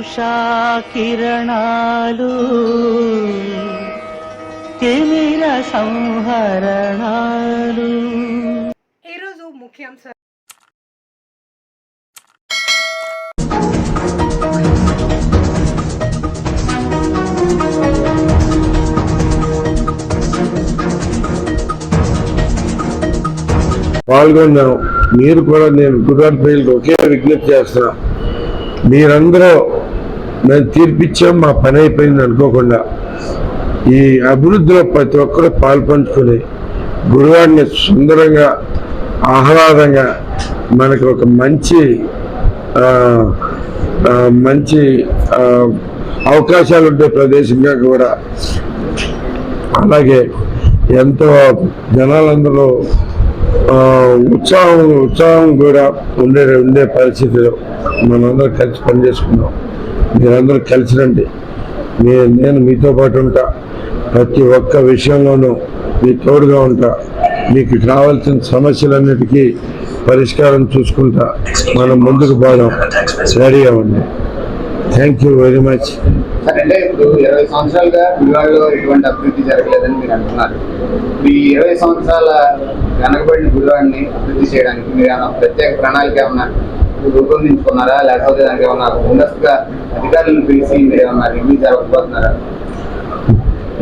ఉషా కిరణాలు తిమిర సంహరణాలు ఈరోజు ముఖ్యాంశాలు పాల్గొన్నాం మీరు కూడా నేను ప్రజలకు ఒకే విజ్ఞప్తి చేస్తున్నా. మీరందరూ మేము తీర్పిచ్చాం మా పని అయిపోయింది అనుకోకుండా. ఈ అభివృద్ధిలో ప్రతి ఒక్కరూ పాల్పంచుకొని గురువాడిని సుందరంగా ఆహ్లాదంగా మనకు ఒక మంచి మంచి అవకాశాలు ఉండే ప్రదేశంగా కూడా అలాగే ఎంతో జనాలందరూ ఉత్సాహం ఉత్సాహం కూడా ఉండే ఉండే పరిస్థితిలో మనందరం కలిసి పనిచేసుకున్నాం. మీరందరూ కలిసి రండి. మీ నేను మీతో పాటు ఉంటా. ప్రతి ఒక్క విషయంలోనూ మీ తోడుగా ఉంటా. మీకు కావాల్సిన సమస్యలన్నిటికీ పరిష్కారం చూసుకుంటా. మనం ముందుకు పోదాం. రెడీగా ఉండి థ్యాంక్ యూ వెరీ మచ్. అంటే ఇప్పుడు ఇరవై సంవత్సరాలుగా గుడివాడలో ఎటువంటి అభివృద్ధి జరగలేదని మీరు అంటున్నారు. ఈ ఇరవై సంవత్సరాల వెనకబడిన గుడివాడిని అభివృద్ధి చేయడానికి మీరు ఏమైనా ప్రత్యేక ప్రణాళిక ఏమన్నా రూపొందించుకున్నారా? లేకపోతే దానికి ఏమన్నా ముందస్తుగా అధికారులను పిలిచి మీరు ఏమన్నా రివ్యూ జరగకపోతున్నారా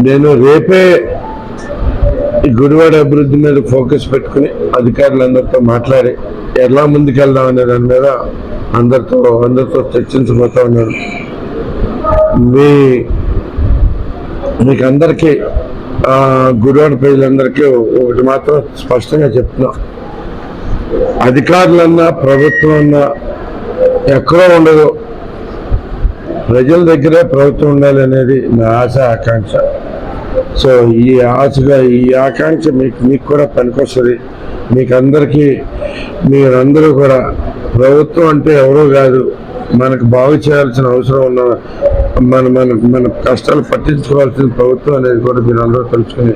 నేను రేపే ఈ గుడివాడ అభివృద్ధి మీద ఫోకస్ పెట్టుకుని అధికారులందరితో మాట్లాడి ఎలా ముందుకెళ్దాం అనే దాని మీద అందరితో అందరితో చర్చించబోతా ఉన్నాను మీ మీకు అందరికీ గుడివాడ ప్రజలందరికీ ఒకటి మాత్రం స్పష్టంగా చెప్తున్నాను అధికారులన్నా ప్రభుత్వం అన్నా ఎక్కడో ఉండదు. ప్రజల దగ్గరే ప్రభుత్వం ఉండాలి అనేది నా ఆశ ఆకాంక్ష. సో ఈ ఆశగా ఈ ఆకాంక్ష మీకు మీకు కూడా పనికొస్తుంది. మీకు అందరికీ మీరందరూ కూడా ప్రభుత్వం అంటే ఎవరో కాదు. మనకు బాగు చేయాల్సిన అవసరం ఉన్న మన మన మన కష్టాలు పట్టించుకోవాల్సిన ప్రభుత్వం అనేది కూడా మీరు అందరూ తెలుసుకుని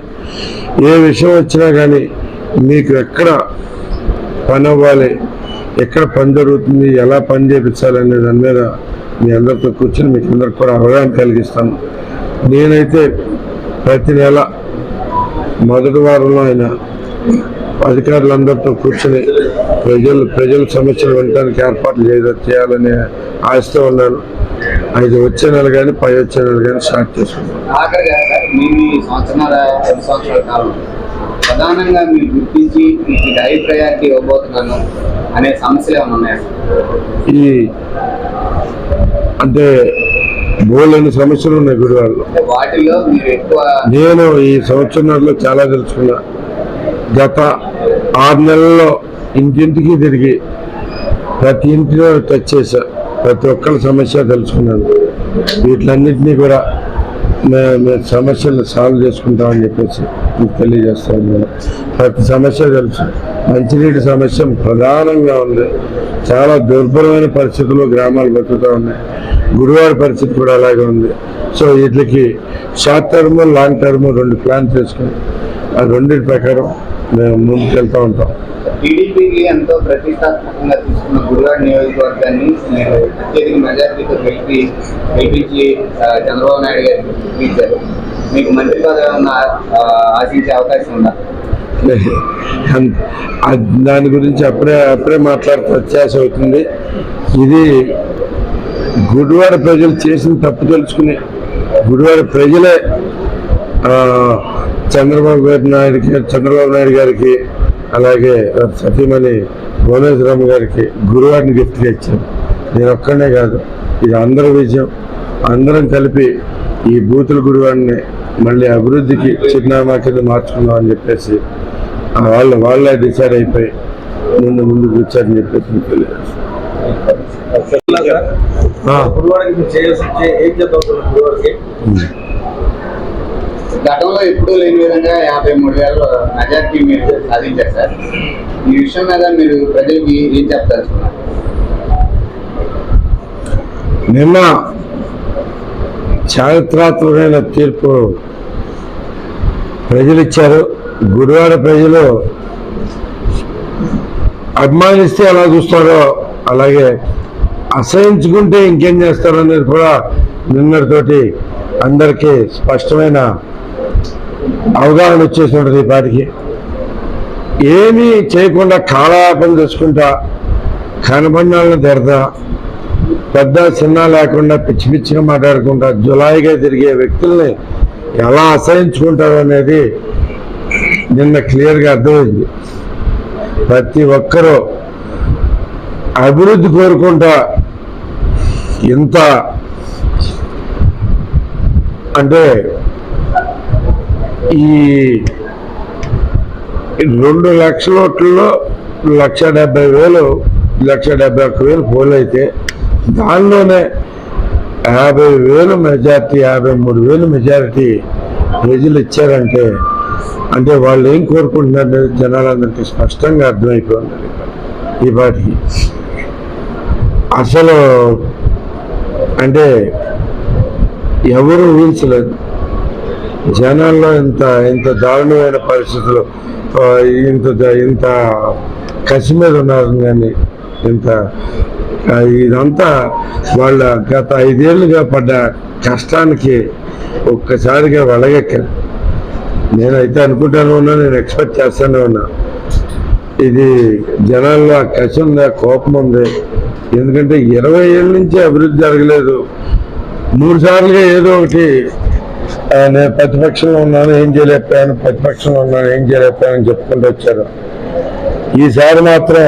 ఏ విషయం వచ్చినా కానీ మీకు ఎక్కడ పని అవ్వాలి ఎక్కడ పని జరుగుతుంది ఎలా పని చేపించాలనే దాని మీద మీ అందరితో కూర్చొని మీకు అందరికి కూడా అవగాహన కలిగిస్తాను. నేనైతే ప్రతి నెల మొదటి వారంలో అయినా అధికారులందరితో కూర్చొని ప్రజలు ప్రజల సమస్యలు వినడానికి ఏర్పాట్లు చేయ చేయాలనే ఆశతో ఉన్నాను. ఐదు వచ్చే నెల కానీ పై వచ్చే నెల కానీ స్టార్ట్ చేసుకున్నాను ప్రధానంగా మీరు గుర్తించి మీకు హై ప్రయారిటీ ఇవ్వబోతున్నాను అనే సమస్యలు ఏమైనా ఉన్నాయా? ఈ అంటే బోల్డని సమస్యలు ఉన్నాయి గుడివాళ్ళు అంటే వాటిల్లో మీరు ఎక్కువ నేను ఈ సంవత్సరంలో చాలా తెలుసుకున్నా. గత ఆరు నెలల్లో ఇంటింటికి తిరిగి ప్రతి ఇంటిలో టచ్ చేశా ప్రతి ఒక్కరి సమస్య తెలుసుకున్నాను. వీటిలన్నింటినీ కూడా సమస్యలు సాల్వ్ చేసుకుంటామని చెప్పేసి. మీకు తెలియజేస్తాను నేను ప్రతి సమస్య తెలుసు. మంచినీటి సమస్య ప్రధానంగా ఉంది. చాలా దుర్భరమైన పరిస్థితుల్లో గ్రామాలు బతుకుతూ ఉన్నాయి. గురువారి పరిస్థితి కూడా అలాగే ఉంది. సో వీటికి షార్ట్ టర్మ్ లాంగ్ టర్మ్ రెండు ప్లాన్ చేసుకుని ఆ రెండింటి ప్రకారం మేము ముందుకు వెళ్తూ ఉంటాం. టీడీపీకి ఎంతో ప్రతిష్టాత్మకంగా తీసుకున్న నియోజకవర్గాన్ని అత్యధిక మెజార్టీతో గెలిపి గెలిపించి చంద్రబాబు నాయుడు గారు మీకు మంత్రి పదవి ఏమన్నా ఆశించే అవకాశం ఉందా? దాని గురించి అప్పుడే అప్పుడే మాట్లాడితే వ్యత్యాసం అవుతుంది. ఇది గుడివాడ ప్రజలు చేసిన తప్పు తెలుసుకుని గుడివాడ ప్రజలే చంద్రబాబు గారి నాయుడికి చంద్రబాబు నాయుడు గారికి అలాగే సతీమణి భువనేశ్వరమ్మ గారికి గురువారిని గిఫ్ట్గా ఇచ్చాను నేను ఒక్కనే కాదు ఇది అందరి విజయం. అందరం కలిపి ఈ బూతుల గుడివాడిని మళ్ళీ అభివృద్ధికి చిరునామా కింద మార్చుకుందాం అని చెప్పేసి వాళ్ళు వాళ్ళే డిసైడ్ అయిపోయి ముందు ముందుకు వచ్చారని చెప్పేసి మీకు తెలియజేస్తాను గతంలో ఎప్పుడూ లేని విధంగా యాభై మూడు వేల మెజార్టీ మీరు సాధించారు సార్. ఈ విషయం మీద మీరు ప్రజలకి ఏం చెప్తారు నిన్న చారిత్రాత్మకమైన తీర్పు ప్రజలు ఇచ్చారు గురువాడ ప్రజలు అభిమానిస్తే ఎలా చూస్తారో అలాగే అసహించుకుంటే ఇంకేం చేస్తారనేది కూడా నిన్నటితోటి అందరికీ స్పష్టమైన అవగాహన వచ్చేసి ఈ పాటికి. ఏమీ చేయకుండా కాలయాపన చేసుకుంటా కనబండాలను తెరదా పెద్ద చిన్న లేకుండా పిచ్చి పిచ్చిగా మాట్లాడుకుంటా జులాయిగా తిరిగే వ్యక్తుల్ని ఎలా అసహించుకుంటారు అనేది నిన్న క్లియర్గా అర్థమైంది. ప్రతి ఒక్కరూ అభివృద్ధి కోరుకుంటా ఇంత అంటే ఈ రెండు లక్షల ఓట్లలో లక్ష డెబ్బై వేలు లక్ష డెబ్బై ఒక్క వేలు పోలైతే అయితే దానిలోనే యాభై వేలు మెజార్టీ యాభై మూడు వేలు మెజారిటీ ప్రజలు ఇచ్చారంటే అంటే వాళ్ళు ఏం కోరుకుంటున్నారు జనాలందరికీ స్పష్టంగా అర్థమైపోయింది. ఈ పాటికి అసలు అంటే ఎవరు ఊహించలేదు. జనాల్లో ఇంత ఇంత దారుణమైన పరిస్థితులు ఇంత ఇంత కసి మీద ఉన్నారు కానీ ఇంత ఇదంతా వాళ్ళ గత ఐదేళ్ళుగా పడ్డ కష్టానికి ఒక్కసారిగా వలగెక్కారు. నేనైతే అనుకుంటాను ఉన్నా నేను ఎక్స్పెక్ట్ చేస్తానే ఉన్నా. ఇది జనాల్లో ఆ కసి ఉంది కోపం ఉంది? ఎందుకంటే ఇరవై ఏళ్ళ నుంచి అభివృద్ధి జరగలేదు. మూడు సార్లుగా ఏదో ఒకటి నేను ప్రతిపక్షంలో ఉన్నాను ఏం చేయలేకపోయాను ప్రతిపక్షంలో ఉన్నాను ఏం చేయలేకపోయాను అని చెప్పుకుంటూ వచ్చారు. ఈసారి మాత్రం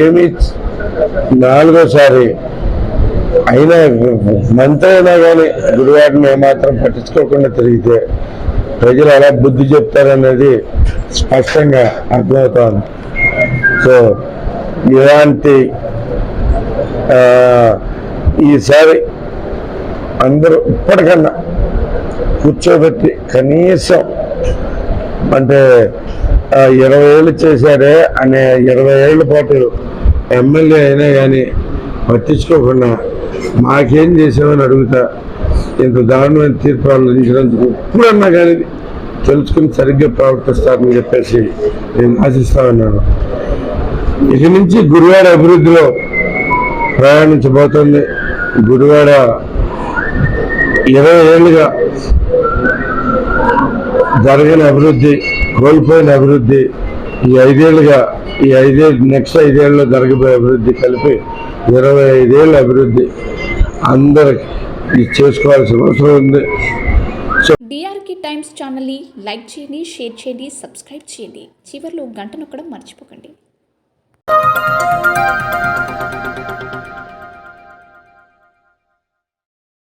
ఏమి నాలుగోసారి అయినా మంత్రి అయినా కానీ గురువారిని ఏమాత్రం పట్టించుకోకుండా తిరిగితే ప్రజలు ఎలా బుద్ధి చెప్తారనేది స్పష్టంగా అర్థమవుతోంది. సో ఇలాంటి ఈసారి అందరూ ఇప్పటికన్నా కూర్చోబెట్టి కనీసం అంటే ఇరవై ఏళ్ళు చేశాడే అనే ఇరవై ఏళ్ళ పాటు ఎమ్మెల్యే అయినా కానీ పట్టించుకోకుండా మాకేం చేసామని అడుగుతా ఇంత దారుణమైన తీర్పు ఆలోచించినందుకు ఎప్పుడన్నా కానీ తెలుసుకుని సరిగ్గా ప్రవర్తిస్తారని చెప్పేసి నేను ఆశిస్తా ఉన్నాను. ఇక నుంచి గురువాడ అభివృద్ధిలో ప్రయాణించబోతుంది. గురువాడ ఇరవై ఏళ్ళుగా జరగని అభివృద్ధి కోల్పోయిన అభివృద్ధి ఈ ఐదేళ్ళుగా ఈ ఐదేళ్ళు నెక్స్ట్ ఐదేళ్ళలో జరగబోయే అభివృద్ధి కలిపి ఇరవై ఐదేళ్ళ అభివృద్ధి అందరికి ఇది చేసుకోవాల్సిన అవసరం ఉంది. డిఆర్కి టైమ్స్ ఛానల్ని లైక్ చేయండి షేర్ చేయండి సబ్స్క్రైబ్ చేయండి. చివర్లో గంట నొక్కడం మర్చిపోకండి.